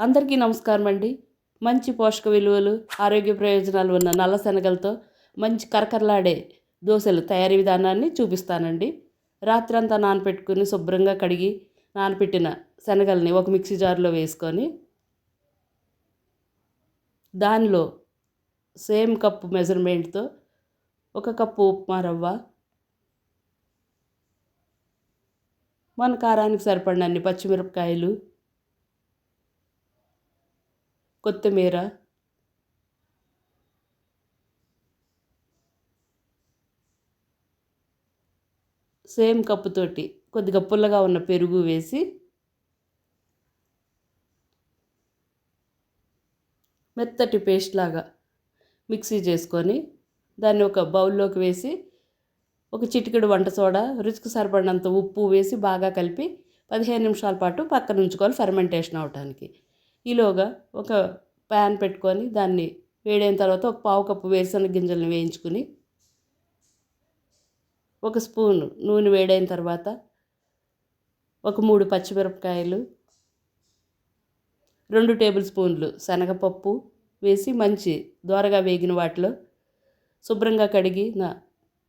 అందరికీ నమస్కారం అండి. మంచి పోషక విలువలు ఆరోగ్య ప్రయోజనాలు ఉన్న నల్ల శనగలతో మంచి కరకరలాడే దోశలు తయారీ విధానాన్ని చూపిస్తానండి. రాత్రంతా నానపెట్టుకుని శుభ్రంగా కడిగి నానపెట్టిన శనగల్ని ఒక మిక్సీ జార్లో వేసుకొని దానిలో సేమ్ కప్పు మెజర్మెంట్తో ఒక కప్పు ఉప్మా రవ్వ మన కారానికి సరిపడినన్ని పచ్చిమిరపకాయలు కొత్తిమీర సేమ్ కప్పుతోటి కొద్దిగా పుల్లగా ఉన్న పెరుగు వేసి మెత్తటి పేస్ట్ లాగా మిక్సీ చేసుకొని దాన్ని ఒక బౌల్లోకి వేసి ఒక చిటికెడు వంట సోడా రుచికి సరిపడినంత ఉప్పు వేసి బాగా కలిపి పదిహేను నిమిషాల పాటు పక్కన ఉంచుకోవాలి ఫర్మెంటేషన్ అవటానికి. ఈలోగా ఒక ప్యాన్ పెట్టుకొని దాన్ని వేడైన తర్వాత ఒక పావు కప్పు వేరుశనగ గింజలను వేయించుకుని ఒక స్పూన్ నూనె వేడైన తర్వాత ఒక మూడు పచ్చిమిరపకాయలు రెండు టేబుల్ స్పూన్లు శనగపప్పు వేసి మంచి దోరగా వేగిన వాటిలో శుభ్రంగా కడిగి నా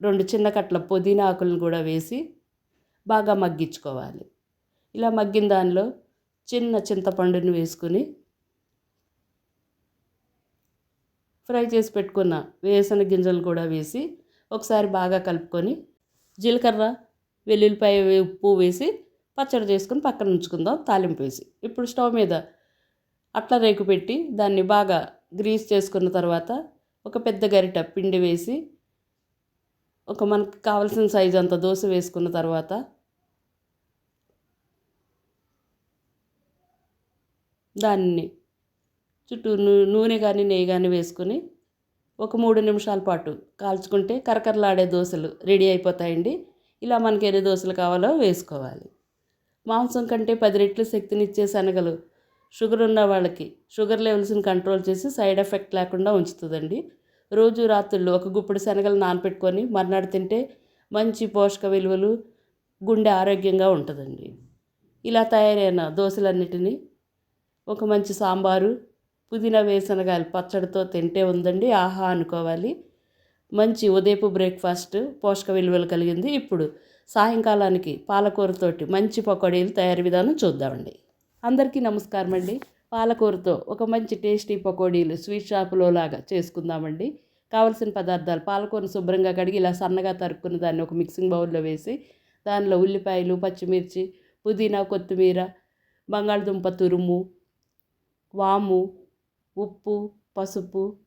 రెండు చిన్న కట్ల పుదీనా ఆకులను కూడా వేసి బాగా మగ్గించుకోవాలి. ఇలా మగ్గిన దానిలో చిన్న చింతపండుని వేసుకుని ఫ్రై చేసి పెట్టుకున్న వేసిన గింజలు కూడా వేసి ఒకసారి బాగా కలుపుకొని జీలకర్ర వెల్లుల్లిపాయ ఉప్పు వేసి పచ్చడి చేసుకుని పక్కన ఉంచుకుందాం తాలింపు వేసి. ఇప్పుడు స్టవ్ మీద అట్ల రేకు పెట్టి దాన్ని బాగా గ్రీస్ చేసుకున్న తర్వాత ఒక పెద్ద గరిట పిండి వేసి ఒక మనకు కావలసిన సైజు అంత దోశ వేసుకున్న తర్వాత దాన్ని చుట్టూ నూనె కానీ నెయ్యి కానీ వేసుకొని ఒక మూడు నిమిషాల పాటు కాల్చుకుంటే కరకరలాడే దోశలు రెడీ అయిపోతాయండి. ఇలా మనకి ఎన్ని దోశలు కావాలో వేసుకోవాలి. మాంసం కంటే పది రెట్లు శక్తినిచ్చే శనగలు షుగర్ ఉన్న వాళ్ళకి షుగర్ లెవెల్స్ని కంట్రోల్ చేసి సైడ్ ఎఫెక్ట్ లేకుండా ఉంచుతుందండి. రోజు రాత్రులు ఒక గుప్పుడు శనగలు నానపెట్టుకొని మర్నాడు తింటే మంచి పోషక విలువలు గుండె ఆరోగ్యంగా ఉంటుందండి. ఇలా తయారైన దోశలన్నిటినీ ఒక మంచి సాంబారు పుదీనా వేసనగాయలు పచ్చడితో తింటే ఉందండి ఆహా అనుకోవాలి. మంచి ఉదయపు బ్రేక్ఫాస్ట్ పోషక విలువలు కలిగింది. ఇప్పుడు సాయంకాలానికి పాలకూరతోటి మంచి పకోడీలు తయారీ విధానం చూద్దామండి. అందరికీ నమస్కారం అండి. పాలకూరతో ఒక మంచి టేస్టీ పకోడీలు స్వీట్ షాపులో లాగా చేసుకుందామండి. కావలసిన పదార్థాలు పాలకూరను శుభ్రంగా కడిగి ఇలా సన్నగా తరుక్కున్న దాన్ని ఒక మిక్సింగ్ బౌల్లో వేసి దానిలో ఉల్లిపాయలు పచ్చిమిర్చి పుదీనా కొత్తిమీర బంగాళదుంప తురుము వాము ఉప్పు పసుపు.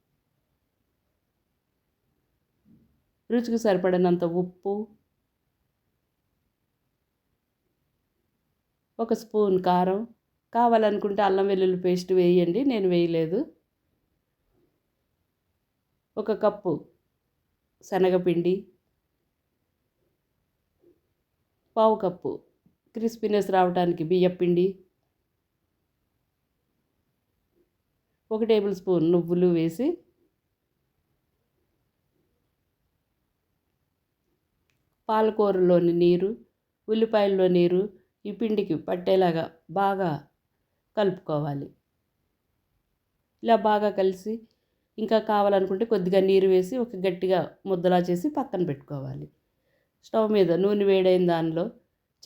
రుచికి సరిపడినంత ఉప్పు. ఒక స్పూన్ కారం. కావాలనుకుంటే అల్లం వెల్లుల్లి పేస్ట్ వేయండి నేను వేయలేదు. ఒక కప్పు శనగపిండి. పావు కప్పు క్రిస్పీనెస్ రావడానికి బియ్యపిండి. ఒక టేబుల్ స్పూన్ నువ్వులు వేసి పాలకూరలోని నీరు ఉల్లిపాయల్లో నీరు ఈ పిండికి పట్టేలాగా బాగా కలుపుకోవాలి. ఇలా బాగా కలిసి ఇంకా కావాలనుకుంటే కొద్దిగా నీరు వేసి ఒక గట్టిగా ముద్దలా చేసి పక్కన పెట్టుకోవాలి. స్టవ్ మీద నూనె వేడైన దానిలో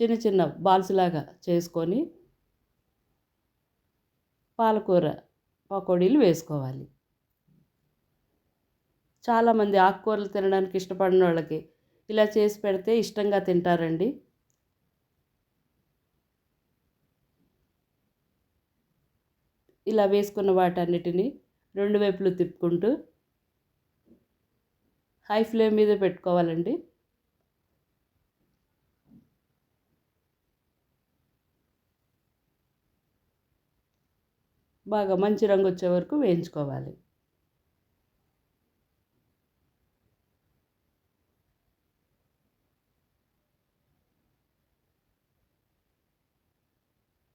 చిన్న చిన్న బాల్స్ లాగా చేసుకొని పాలకూర పకోడీలు వేసుకోవాలి. చాలామంది ఆకుకూరలు తినడానికి ఇష్టపడిన వాళ్ళకి ఇలా చేసి పెడితే ఇష్టంగా తింటారండి. ఇలా వేసుకున్న వాటన్నిటిని రెండు వైపులు తిప్పుకుంటూ హై ఫ్లేమ్ మీద పెట్టుకోవాలండి. బాగా మంచి రంగు వచ్చే వరకు వేయించుకోవాలి.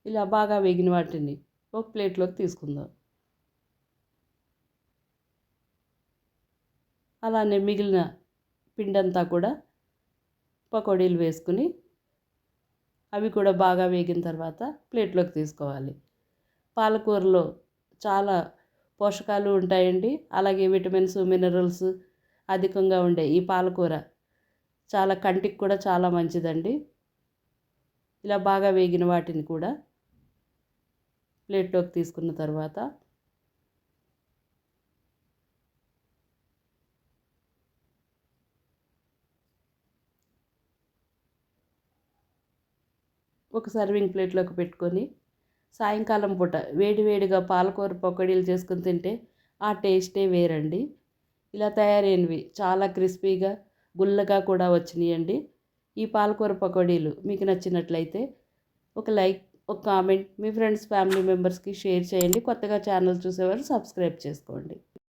ఇలా బాగా వేగిన వాటిని ఒక ప్లేట్లోకి తీసుకుందాం. అలానే మిగిలిన పిండంతా కూడా పకోడీలు వేసుకుని అవి కూడా బాగా వేగిన తర్వాత ప్లేట్లోకి తీసుకోవాలి. పాలకూరలో చాలా పోషకాలు ఉంటాయండి. అలాగే విటమిన్స్ మినరల్స్ అధికంగా ఉండే ఈ పాలకూర చాలా కంటికి కూడా చాలా మంచిదండి. ఇలా బాగా వేగిన వాటిని కూడా ప్లేట్లోకి తీసుకున్న తర్వాత ఒక సర్వింగ్ ప్లేట్లోకి పెట్టుకొని సాయంకాలం పూట వేడివేడిగా పాలకూర పకోడీలు చేసుకుని తింటే ఆ టేస్టే వేరండి. ఇలా తయారైనవి చాలా క్రిస్పీగా గుల్లగా కూడా వచ్చినాయండి. ఈ పాలకూర పకోడీలు మీకు నచ్చినట్లయితే ఒక లైక్ ఒక కామెంట్ మీ ఫ్రెండ్స్ ఫ్యామిలీ మెంబర్స్కి షేర్ చేయండి. కొత్తగా ఛానల్ చూసేవారు సబ్స్క్రైబ్ చేసుకోండి.